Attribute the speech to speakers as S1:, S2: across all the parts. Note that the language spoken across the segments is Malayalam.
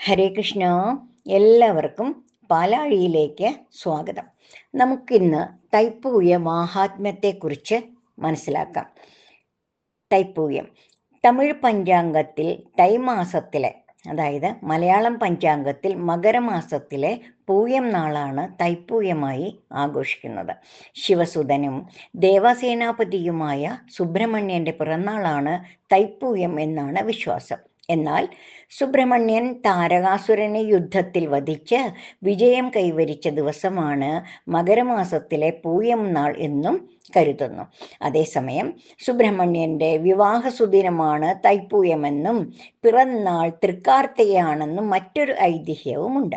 S1: ഹരേ കൃഷ്ണ. എല്ലാവർക്കും പാലാഴിയിലേക്ക് സ്വാഗതം. നമുക്കിന്ന് തൈപ്പൂയ മാഹാത്മ്യത്തെക്കുറിച്ച് മനസ്സിലാക്കാം. തൈപ്പൂയം. തമിഴ് പഞ്ചാംഗത്തിൽ തൈമാസത്തിലെ അതായത് മലയാളം പഞ്ചാംഗത്തിൽ മകരമാസത്തിലെ പൂയം നാളാണ് തൈപ്പൂയമായി ആഘോഷിക്കുന്നത്. ശിവസുതനും ദേവസേനാപതിയുമായ സുബ്രഹ്മണ്യന്റെ പിറന്നാളാണ് തൈപ്പൂയം എന്നാണ് വിശ്വാസം. എന്നാൽ സുബ്രഹ്മണ്യൻ താരകാസുരനെ യുദ്ധത്തിൽ വധിച്ച് വിജയം കൈവരിച്ച ദിവസമാണ് മകരമാസത്തിലെ പൂയം നാൾ എന്നും കരുതുന്നു. അതേസമയം സുബ്രഹ്മണ്യന്റെ വിവാഹ സുദിനമാണ് തൈപ്പൂയമെന്നും പിറന്നാൾ തൃക്കാർത്തികയാണെന്നും മറ്റൊരു ഐതിഹ്യവുമുണ്ട്.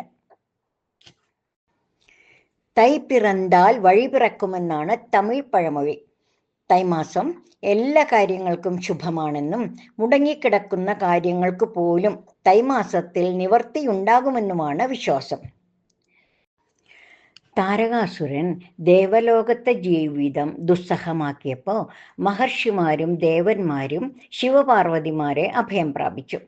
S1: തൈ പിറന്താൽ വഴി പിറക്കുമെന്നാണ് തമിഴ് പഴമൊഴി. തൈമാസം എല്ലാ കാര്യങ്ങൾക്കും ശുഭമാണെന്നും മുടങ്ങിക്കിടക്കുന്ന കാര്യങ്ങൾക്ക് പോലും തൈമാസത്തിൽ നിവർത്തിയുണ്ടാകുമെന്നുമാണ് വിശ്വാസം. താരകാസുരൻ ദേവലോകത്തെ ജീവിതം ദുസ്സഹമാക്കിയപ്പോൾ മഹർഷിമാരും ദേവന്മാരും ശിവപാർവതിമാരെ അഭയം പ്രാപിച്ചു.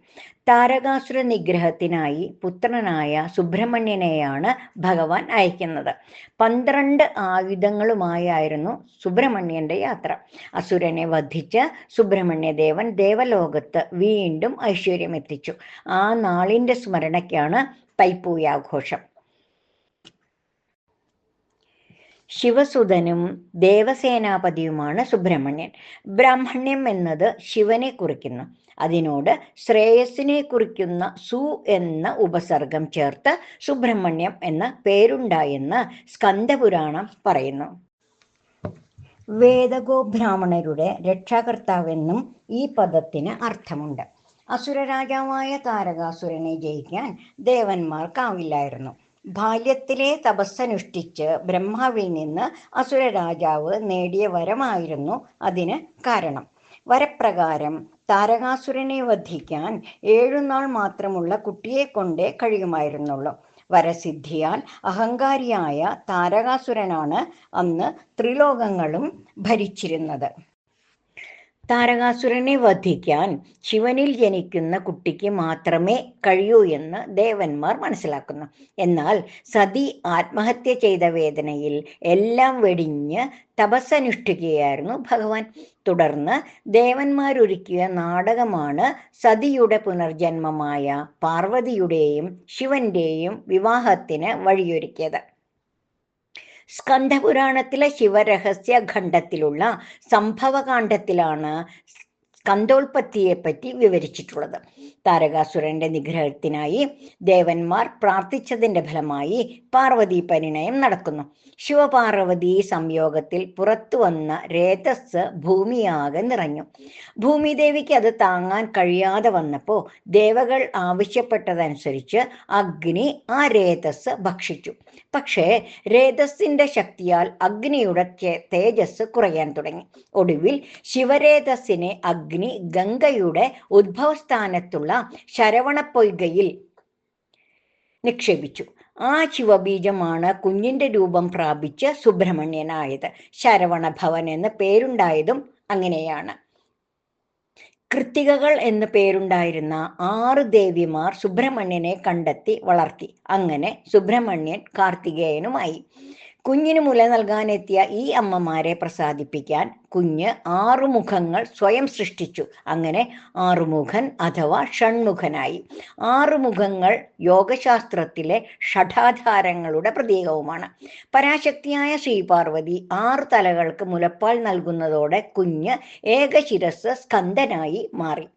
S1: താരകാസുര നിഗ്രഹത്തിനായി പുത്രനായ സുബ്രഹ്മണ്യനെയാണ് ഭഗവാൻ അയക്കുന്നത്. പന്ത്രണ്ട് ആയുധങ്ങളുമായായിരുന്നു സുബ്രഹ്മണ്യന്റെ യാത്ര. അസുരനെ വധിച്ച് സുബ്രഹ്മണ്യദേവൻ ദേവലോകത്ത് വീണ്ടും ഐശ്വര്യം എത്തിച്ചു ആ നാളിന്റെ സ്മരണയ്ക്കാണ് തൈപ്പൂയാഘോഷം. ശിവസുതനും ദേവസേനാപതിയുമാണ് സുബ്രഹ്മണ്യൻ. ബ്രാഹ്മണ്യം എന്നത് ശിവനെ കുറിക്കുന്നു. അതിനോട് ശ്രേയസിനെ കുറിക്കുന്ന സു എന്ന ഉപസർഗം ചേർത്ത് സുബ്രഹ്മണ്യം എന്ന പേരുണ്ടായെന്ന് സ്കന്ദപുരാണം പറയുന്നു. വേദഗോ ബ്രാഹ്മണരുടെ രക്ഷാകർത്താവെന്നും ഈ പദത്തിന് അർത്ഥമുണ്ട്. അസുരരാജാവായ താരകാസുരനെ ജയിക്കാൻ ദേവന്മാർക്കാവില്ലായിരുന്നു ബാല്യത്തിലെ തപസ്സനുഷ്ഠിച്ച് ബ്രഹ്മാവിൽ നിന്ന് അസുര രാജാവ് നേടിയ വരമായിരുന്നു അതിന് കാരണം. വരപ്രകാരം താരകാസുരനെ വധിക്കാൻ ഏഴുനാൾ മാത്രമുള്ള കുട്ടിയെ കൊണ്ടേ കഴിയുമായിരുന്നുള്ളൂ. വരസിദ്ധിയാൽ അഹങ്കാരിയായ താരകാസുരനാണ് അന്ന് ത്രിലോകങ്ങളും ഭരിച്ചിരുന്നത്. താരകാസുരനെ വധിക്കാൻ ശിവനിൽ ജനിക്കുന്ന കുട്ടിക്ക് മാത്രമേ കഴിയൂ എന്ന് ദേവന്മാർ മനസ്സിലാക്കുന്നു. എന്നാൽ സതി ആത്മഹത്യ ചെയ്ത വേദനയിൽ എല്ലാം വെടിഞ്ഞ് തപസ്സനുഷ്ഠിക്കുകയായിരുന്നു ഭഗവാൻ. തുടർന്ന് ദേവന്മാരൊരുക്കിയ നാടകമാണ് സതിയുടെ പുനർജന്മമായ പാർവതിയുടെയും ശിവന്റെയും വിവാഹത്തിന് വഴിയൊരുക്കിയത്. സ്കന്ധപുരാണത്തിലെ ശിവരഹസ്യ ഖണ്ഡത്തിലുള്ള സംഭവകാണ്ഡത്തിലാണ് സ്കന്ധോൽപത്തിയെ പറ്റി വിവരിച്ചിട്ടുള്ളത്. താരകാസുരന്റെ നിഗ്രഹത്തിനായി ദേവന്മാർ പ്രാർത്ഥിച്ചതിന്റെ ഫലമായി പാർവതി പരിണയം നടക്കുന്നു. ശിവപാർവതി സംയോഗത്തിൽ പുറത്തു വന്ന രേതസ് ഭൂമിയാകെ നിറഞ്ഞു. ഭൂമിദേവിക്ക് അത് താങ്ങാൻ കഴിയാതെ വന്നപ്പോ ദേവകൾ ആവശ്യപ്പെട്ടതനുസരിച്ച് അഗ്നി ആ രേതസ് ഭക്ഷിച്ചു. പക്ഷേ രേതസ്സിന്റെ ശക്തിയാൽ അഗ്നിയുടെ തേജസ് കുറയാൻ തുടങ്ങി. ഒടുവിൽ ശിവരേതസിനെ അഗ്നി ഗംഗയുടെ ഉദ്ഭവസ്ഥാനത്തുള്ള ശരവണപ്പൊയ്കയിൽ നിക്ഷേപിച്ചു. ആ ശിവബീജമാണ് കുഞ്ഞിന്റെ രൂപം പ്രാപിച്ച് സുബ്രഹ്മണ്യനായത്. ശരവണഭവൻ എന്ന് പേരുണ്ടായതും അങ്ങനെയാണ്. കൃത്തികകൾ എന്ന് പേരുണ്ടായിരുന്ന ആറ് ദേവിമാർ സുബ്രഹ്മണ്യനെ കണ്ടെത്തി വളർത്തി. അങ്ങനെ സുബ്രഹ്മണ്യൻ കാർത്തികേയനുമായി. കുഞ്ഞിന് മുല നൽകാനെത്തിയ ഈ അമ്മമാരെ പ്രസാദിപ്പിക്കാൻ കുഞ്ഞ് ആറുമുഖങ്ങൾ സ്വയം സൃഷ്ടിച്ചു. അങ്ങനെ ആറുമുഖൻ അഥവാ ഷൺമുഖനായി. ആറുമുഖങ്ങൾ യോഗശാസ്ത്രത്തിലെ ഷഠാധാരങ്ങളുടെ പ്രതീകവുമാണ്. പരാശക്തിയായ ശ്രീപാർവതി ആറ് തലകൾക്ക് മുലപ്പാൽ നൽകുന്നതോടെ കുഞ്ഞ് ഏകശിരസ് സ്കന്ദനായി മാറി.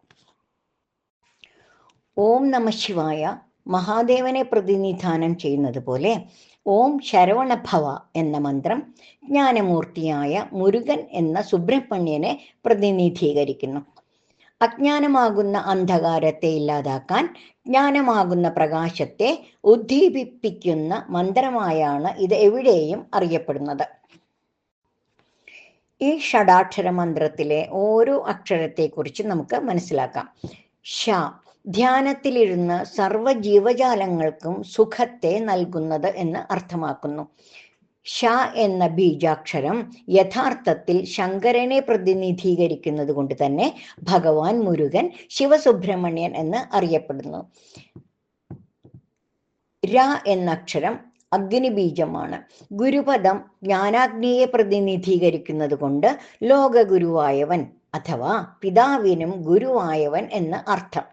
S1: ഓം നമ ശിവായ. മഹാദേവനെ പ്രതിനിധാനം ചെയ്യുന്നത് പോലെ ഓം ശരവണഭവ എന്ന മന്ത്രം ജ്ഞാനമൂർത്തിയായ മുരുകൻ എന്ന സുബ്രഹ്മണ്യനെ പ്രതിനിധീകരിക്കുന്നു. അജ്ഞാനമാകുന്ന അന്ധകാരത്തെ ഇല്ലാതാക്കാൻ ജ്ഞാനമാകുന്ന പ്രകാശത്തെ ഉദ്ദീപിപ്പിക്കുന്ന മന്ത്രമായാണ് ഇത് എവിടെയും അറിയപ്പെടുന്നത്. ഈ ഷഡാക്ഷര മന്ത്രത്തിലെ ഓരോ അക്ഷരത്തെക്കുറിച്ച് നമുക്ക് മനസ്സിലാക്കാം. ഷ ധ്യാനത്തിലിരുന്ന് സർവ ജീവജാലങ്ങൾക്കും സുഖത്തെ നൽകുന്നത് എന്ന് അർത്ഥമാക്കുന്നു. ഷ എന്ന ബീജാക്ഷരം യഥാർത്ഥത്തിൽ ശങ്കരനെ പ്രതിനിധീകരിക്കുന്നത് കൊണ്ട് തന്നെ ഭഗവാൻ മുരുകൻ ശിവസുബ്രഹ്മണ്യൻ എന്ന് അറിയപ്പെടുന്നു. ര എന്ന അക്ഷരം അഗ്നിബീജമാണ്. ഗുരുപദം ജ്ഞാനാഗ്നിയെ പ്രതിനിധീകരിക്കുന്നത് കൊണ്ട് ലോകഗുരുവായവൻ അഥവാ പിതാവിനും ഗുരുവായവൻ എന്ന് അർത്ഥം.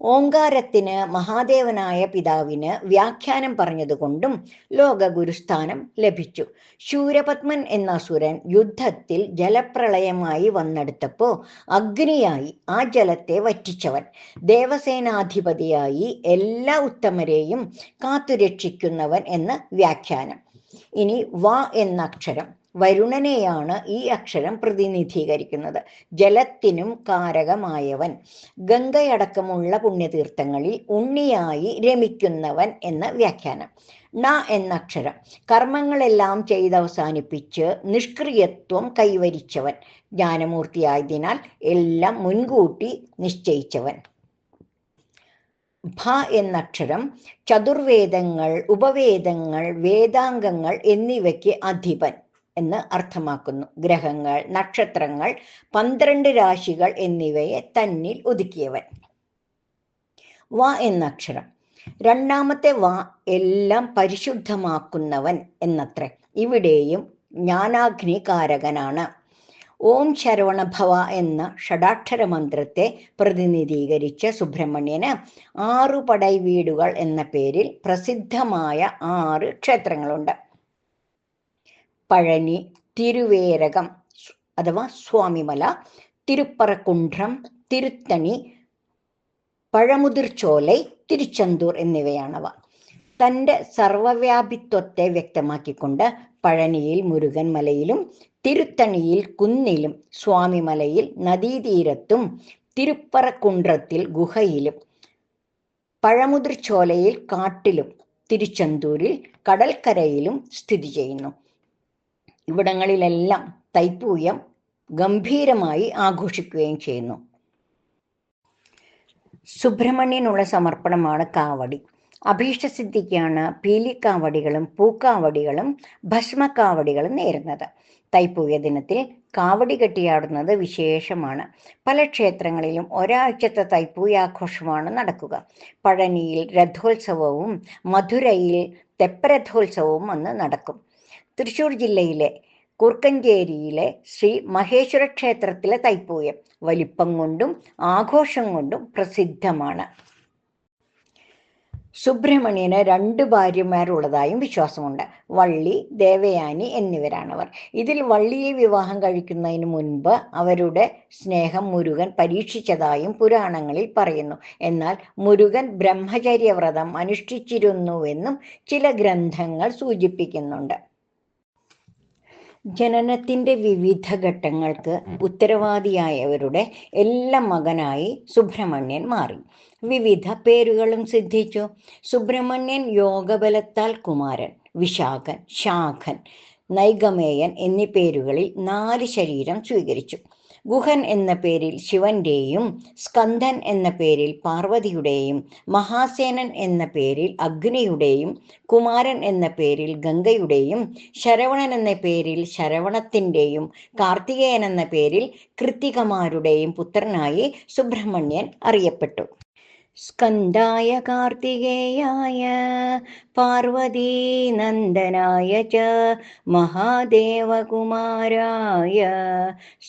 S1: ഓങ്കാരത്തിന് മഹാദേവനായ പിതാവിന് വ്യാഖ്യാനം പറഞ്ഞതുകൊണ്ടും ലോകഗുരുസ്ഥാനം ലഭിച്ചു. ശൂരപത്മൻ എന്ന അസുരൻ യുദ്ധത്തിൽ ജലപ്രളയമായി വന്നെടുത്തപ്പോ അഗ്നിയായി ആ ജലത്തെ വറ്റിച്ചവൻ. ദേവസേനാധിപതിയായി എല്ലാ ഉത്തമരെയും കാത്തുരക്ഷിക്കുന്നവൻ എന്ന് വ്യാഖ്യാനം. ഇനി വ എന്ന അക്ഷരം വരുണനെയാണ് ഈ അക്ഷരം പ്രതിനിധീകരിക്കുന്നത്. ജലത്തിനും കാരകമായവൻ. ഗംഗയടക്കമുള്ള പുണ്യതീർത്ഥങ്ങളിൽ ഉണ്ണിയായി രമിക്കുന്നവൻ എന്ന വ്യാഖ്യാനം. ണ എന്ന അക്ഷരം. കർമ്മങ്ങളെല്ലാം ചെയ്തവസാനിപ്പിച്ച് നിഷ്ക്രിയത്വം കൈവരിച്ചവൻ. ജ്ഞാനമൂർത്തിയായതിനാൽ എല്ലാം മുൻകൂട്ടി നിശ്ചയിച്ചവൻ. ഭ എന്നക്ഷരം ചതുർവേദങ്ങൾ ഉപവേദങ്ങൾ വേദാംഗങ്ങൾ എന്നിവയ്ക്ക് അധിപൻ. എന്ന് അർത്ഥമാക്കുന്നു. ഗ്രഹങ്ങൾ നക്ഷത്രങ്ങൾ പന്ത്രണ്ട് രാശികൾ എന്നിവയെ തന്നിൽ ഒതുക്കിയവൻ. വ എന്ന അക്ഷരം. രണ്ടാമത്തെ വ എല്ലാം പരിശുദ്ധമാക്കുന്നവൻ എന്നത്രേ. ഇവിടെയും ജ്ഞാനാഗ്നി കാരകനാണ് ഓം ശരവണഭവ എന്ന ഷഡാക്ഷര മന്ത്രത്തെ പ്രതിനിധീകരിച്ച സുബ്രഹ്മണ്യന് ആറു പടൈ വീടുകൾ എന്ന പേരിൽ പ്രസിദ്ധമായ ആറ് ക്ഷേത്രങ്ങളുണ്ട്. പഴനി തിരുവേരകം അഥവാ സ്വാമിമല തിരുപ്പറക്കുണ്ട്രം തിരുത്തണി പഴമുതിർച്ചോലൈ തിരുച്ചന്തൂർ എന്നിവയാണവ. തന്റെ സർവവ്യാപിത്വത്തെ വ്യക്തമാക്കിക്കൊണ്ട് പഴനിയിൽ മുരുകൻ മലയിലും തിരുത്തണിയിൽ കുന്നിലും സ്വാമിമലയിൽ നദീതീരത്തും തിരുപ്പറക്കുണ്ട്രത്തിൽ ഗുഹയിലും പഴമുതിർച്ചോലയിൽ കാട്ടിലും തിരുച്ചന്തൂരിൽ കടൽക്കരയിലും സ്ഥിതി ചെയ്യുന്നു. ഇവിടങ്ങളിലെല്ലാം തൈപ്പൂയം ഗംഭീരമായി ആഘോഷിക്കുകയും ചെയ്യുന്നു. സുബ്രഹ്മണ്യനുള്ള സമർപ്പണമാണ് കാവടി. അഭീഷ്ടസിദ്ധിക്കാണ് പീലിക്കാവടികളും പൂക്കാവടികളും ഭസ്മക്കാവടികളും നേരുന്നത്. തൈപ്പൂയ ദിനത്തിൽ കാവടി കെട്ടിയാടുന്നത് വിശേഷമാണ്. പല ക്ഷേത്രങ്ങളിലും ഒരാഴ്ചത്തെ തൈപ്പൂയാഘോഷമാണ് നടക്കുക. പഴനിയിൽ രഥോത്സവവും മധുരയിൽ തെപ്പരഥോത്സവവും അന്ന് നടക്കും. തൃശൂർ ജില്ലയിലെ കുർക്കഞ്ചേരിയിലെ ശ്രീ മഹേശ്വര ക്ഷേത്രത്തിലെ തൈപ്പൂയം വലിപ്പം കൊണ്ടും ആഘോഷം കൊണ്ടും പ്രസിദ്ധമാണ്. സുബ്രഹ്മണ്യന് രണ്ട് ഭാര്യമാരുള്ളതായും വിശ്വാസമുണ്ട്. വള്ളി ദേവയാനി എന്നിവരാണവർ. ഇതിൽ വള്ളിയെ വിവാഹം കഴിക്കുന്നതിന് മുൻപ് അവരുടെ സ്നേഹം മുരുകൻ പരീക്ഷിച്ചതായും പുരാണങ്ങളിൽ പറയുന്നു. എന്നാൽ മുരുകൻ ബ്രഹ്മചര്യവ്രതം അനുഷ്ഠിച്ചിരുന്നുവെന്നും ചില ഗ്രന്ഥങ്ങൾ സൂചിപ്പിക്കുന്നുണ്ട്. ജനനത്തിന്റെ വിവിധ ഘട്ടങ്ങൾക്ക് ഉത്തരവാദിയായവരുടെ എല്ലാ മകനായി സുബ്രഹ്മണ്യൻ മാറി. വിവിധ പേരുകളും സിദ്ധിച്ചു. സുബ്രഹ്മണ്യൻ യോഗബലത്താൽ കുമാരൻ വിശാഖൻ ശാഖൻ നൈഗമേയൻ എന്നീ പേരുകളിൽ നാല് ശരീരം സ്വീകരിച്ചു. ഗുഹൻ എന്ന പേരിൽ ശിവന്റെയും സ്കന്ദൻ എന്ന പേരിൽ പാർവതിയുടെയും മഹാസേനൻ എന്ന പേരിൽ അഗ്നിയുടെയും കുമാരൻ എന്ന പേരിൽ ഗംഗയുടെയും ശരവണൻ എന്ന പേരിൽ ശരവണത്തിന്റെയും കാർത്തികേയൻ എന്ന പേരിൽ കൃത്തികമാരുടെയും പുത്രനായി സുബ്രഹ്മണ്യൻ അറിയപ്പെട്ടു. സ്കന്ദായ കാർത്തികേയായ പാർവതീനന്ദനായ ച മഹാദേവകുമാരായ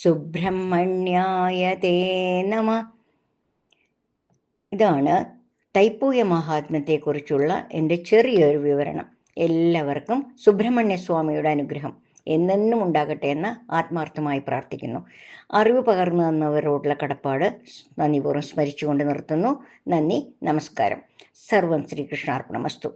S1: സുബ്രഹ്മണ്യായ തേ നമ. ഇതാണ് തൈപ്പൂയ മഹാത്മ്യത്തെക്കുറിച്ചുള്ള എന്റെ ചെറിയൊരു വിവരണം. എല്ലാവർക്കും സുബ്രഹ്മണ്യ സ്വാമിയുടെ അനുഗ്രഹം. എന്നെന്നും ഉണ്ടാകട്ടെ എന്ന് ആത്മാർത്ഥമായി പ്രാർത്ഥിക്കുന്നു. അറിവ് പകർന്നു തന്നവരോടുള്ള കടപ്പാട് നന്ദിപൂർവം സ്മരിച്ചുകൊണ്ട് നിർത്തുന്നു. നന്ദി നമസ്കാരം. സർവം ശ്രീകൃഷ്ണാർപ്പണമസ്തു.